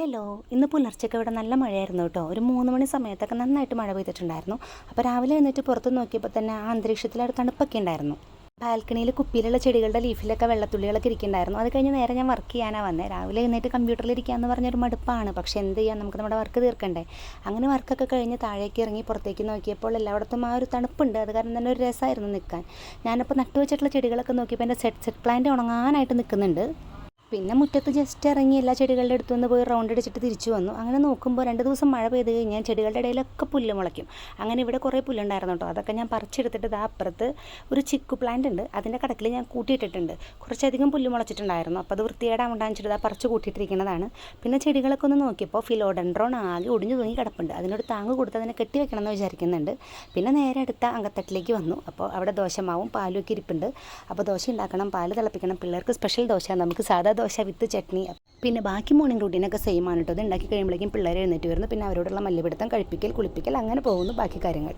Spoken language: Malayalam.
ഹലോ ഇന്ന് പുലർച്ചയ്ക്ക് ഇവിടെ നല്ല മഴയായിരുന്നു കേട്ടോ. ഒരു മൂന്ന് മണി സമയത്തൊക്കെ നന്നായിട്ട് മഴ പെയ്തിട്ടുണ്ടായിരുന്നു. അപ്പോൾ രാവിലെ എന്നിട്ട് പുറത്ത് നോക്കിയപ്പോൾ തന്നെ ആ അന്തരീക്ഷത്തിൽ തണുപ്പൊക്കെ ഉണ്ടായിരുന്നു. ബാൽക്കണിയിൽ കുപ്പിയിലുള്ള ചെടികളുടെ ലീഫിലൊക്കെ വെള്ളത്തുള്ളികളൊക്കെ ഇരിക്കുന്നുണ്ടായിരുന്നു. അത് കഴിഞ്ഞ് നേരെ ഞാൻ വർക്ക് ചെയ്യാനാണ് വന്നത് രാവിലെ എഴുന്നേറ്റ് കമ്പ്യൂട്ടറിൽ ഇരിക്കാന്ന് പറഞ്ഞൊരു മടുപ്പാണ്. പക്ഷേ എന്ത് ചെയ്യാം? നമുക്ക് നമ്മുടെ വർക്ക് തീർക്കണ്ടേ. അങ്ങനെ വർക്കൊക്കെ കഴിഞ്ഞ് താഴേക്ക് ഇറങ്ങി പുറത്തേക്ക് നോക്കിയപ്പോൾ എല്ലായിടത്തും ആ ഒരു തണുപ്പുണ്ട്. അത് കാരണം തന്നെ ഒരു രസമായിരുന്നു നിൽക്കാൻ. ഞാനിപ്പോൾ നട്ടുവെച്ചിട്ടുള്ള ചെടികളൊക്കെ നോക്കിയപ്പോൾ എന്റെ സെറ്റ് സെറ്റ് പ്ലാന്റ് ഉണങ്ങാനായിട്ട് നിൽക്കുന്നുണ്ട്. പിന്നെ മുറ്റത്ത് ജസ്റ്റ് ഇറങ്ങി എല്ലാ ചെടികളുടെ അടുത്തുനിന്ന് പോയി റൗണ്ട് അടിച്ചിട്ട് തിരിച്ചു വന്നു. അങ്ങനെ നോക്കുമ്പോൾ രണ്ട് ദിവസം മഴ പെയ്ത് കഴിഞ്ഞാൽ ചെടികളുടെ ഇടയിലൊക്കെ പുല്ല് മുളയ്ക്കും. അങ്ങനെ ഇവിടെ കുറേ പുല്ലുണ്ടായിരുന്നു കേട്ടോ അതൊക്കെ ഞാൻ പറിച്ചെടുത്തിട്ട് ഇതാ അപ്പുറത്ത് ഒരു ചിക്കു പ്ലാന്റ് ഉണ്ട്. അതിന്റെ കടക്കിൽ ഞാൻ കൂട്ടിയിട്ടിട്ടുണ്ട്. കുറച്ചധികം പുല്ല് മുളച്ചിട്ടുണ്ടായിരുന്നു. അപ്പോൾ അത് വൃത്തികേടാവണ്ടാന്ന് വെച്ചിട്ട് ദാ പറിച്ച് കൂട്ടിയിട്ടിരിക്കുന്നതാണ്. പിന്നെ ചെടികളൊക്കെ ഒന്ന് നോക്കിയപ്പോൾ ഫിലോഡൻഡ്രോൺ ആകെ ഒടിഞ്ഞു തൂങ്ങി കിടപ്പുണ്ട്. അതിനൊരു താങ്ങ് കൊടുത്ത് അതിനെ കെട്ടി വെക്കണം എന്ന് വിചാരിക്കുന്നുണ്ട്. പിന്നെ നേരെ അടുത്ത അങ്കത്തട്ടിലേക്ക് വന്നു. അപ്പോൾ അവിടെ ദോശമാവും പാലും ഒക്കെ ഇരിപ്പുണ്ട്. അപ്പോൾ ദോശ ഉണ്ടാക്കണം പാൽ തിളപ്പിക്കണം. പിള്ളേർക്ക് സ്പെഷ്യൽ ദോശ നമുക്ക് സാധാ ദോശ വിത്ത് ചട്നി. പിന്നെ ബാക്കി മോർണിംഗ് റൂട്ടീനൊക്കെ സെയിം ആണ് കേട്ടോ ഇത് ഉണ്ടാക്കി കഴിയുമ്പോഴേക്കും പിള്ളേർ എഴുന്നേറ്റ് വരുന്നു. പിന്നെ അവരോടുള്ള മല്ലിപിടുത്തം കഴിപ്പിക്കൽ കുളിപ്പിക്കൽ അങ്ങനെ പോകുന്നു. ബാക്കി കാര്യങ്ങൾ.